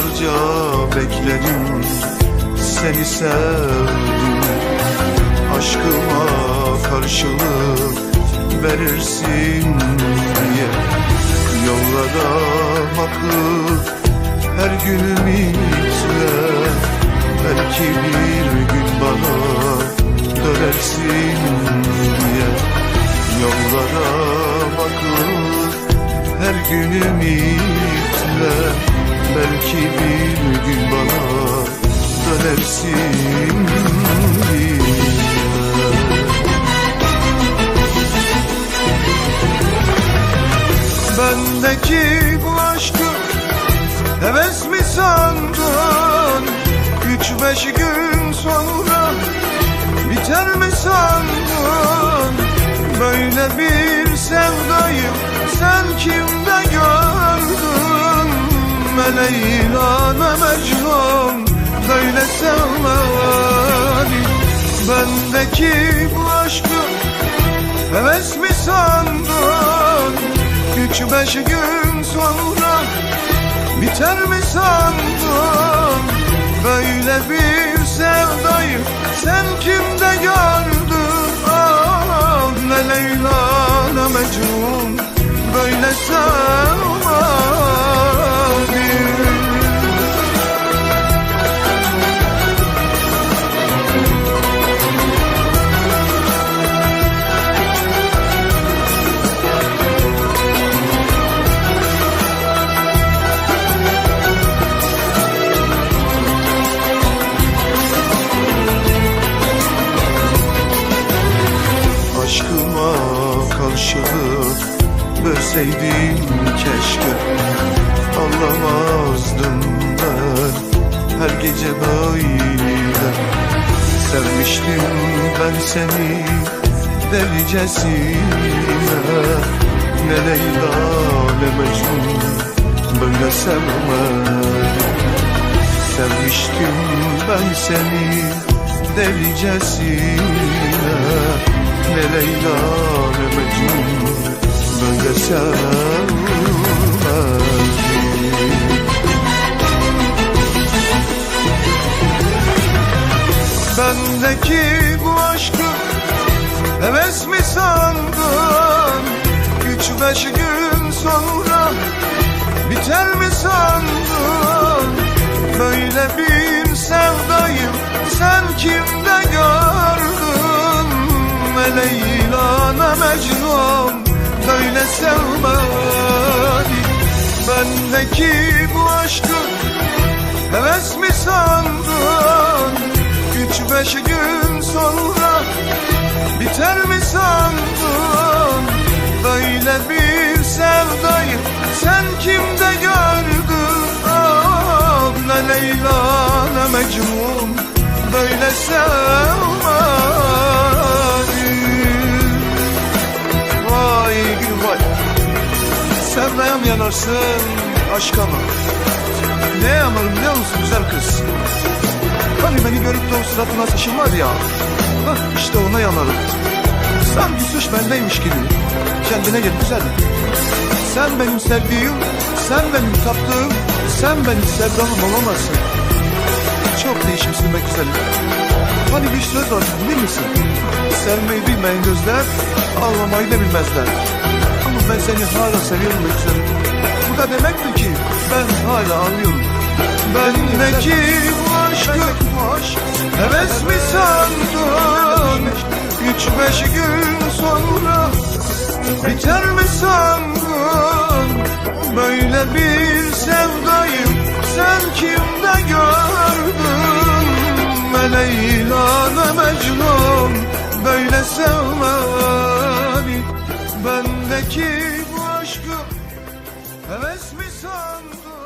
yıllarca bekledim Seni sevdim. Aşkıma karşılık verirsin diye Yollara bakıp her gün ümitle Belki bir gün bana dönersin diye Yollara bakıp her gün ümitle Belki bir gün bana dönersin. Diye Bendeki bu aşkı heves mi sandın? Üç beş gün sonra biter mi sandın? Böyle bir sevdayı sen Ne Leyla Mecnun böyle sevmedi Bendeki bu aşkı heves mi sandın? Üç beş gün sonra biter mi sandın? Böyle bir sevdayı sen kimde gördün? Ah ne Leyla ne Mecnun böyle sevmedi verseydin keşke. Anlamazdım ben her gece böyle. Sevmiştim ben seni delicesine. Ne Leyla ne Mecnun böyle sevmedim. Sevmiştim ben seni delicesine. Ne Leyla ne Mecnun böyle sevmedim Bendeki bu aşkı heves mi sandın? Üç beş gün sonra biter mi sandın? Böyle bir sevdayı sen kimde gördün? Ne Leyla ne Mecnun böyle sevmedi Bendeki bu aşkı heves mi sandın? Üç beş gün sonra biter mi sandın? Böyle bir sevdayı sen kimde gördün? Ah ne Leyla ne Mecnun böyle sevmedi yanarsın aşka mı? Ne yanarım biliyor musun güzel kız? Hani beni görüp de o suratına saçın var ya? Hah işte ona yanarım. Sanki suç bendeymiş gibi Kendine gel güzel. Sen benim sevdiğim Sen benim taptığım Sen benim sevdamım olamazsın. Çok değişmişsin be güzelim Hani bir söz var bilir misin? Sevmeyi bilmeyen gözler Ağlamayı da bilmezler. Ama ben seni hala seviyorum be güzelim da demektir ki Ben hala ağlıyorum Bendeki bu aşkı Heves mi sandın? Üç beş gün sonra Biter mi sandın? Böyle bir sevdayı Sen kimde gördün? Ne Leyla ne Mecnun Böyle sevmedi Bendeki bu aşkı Heves mi sandın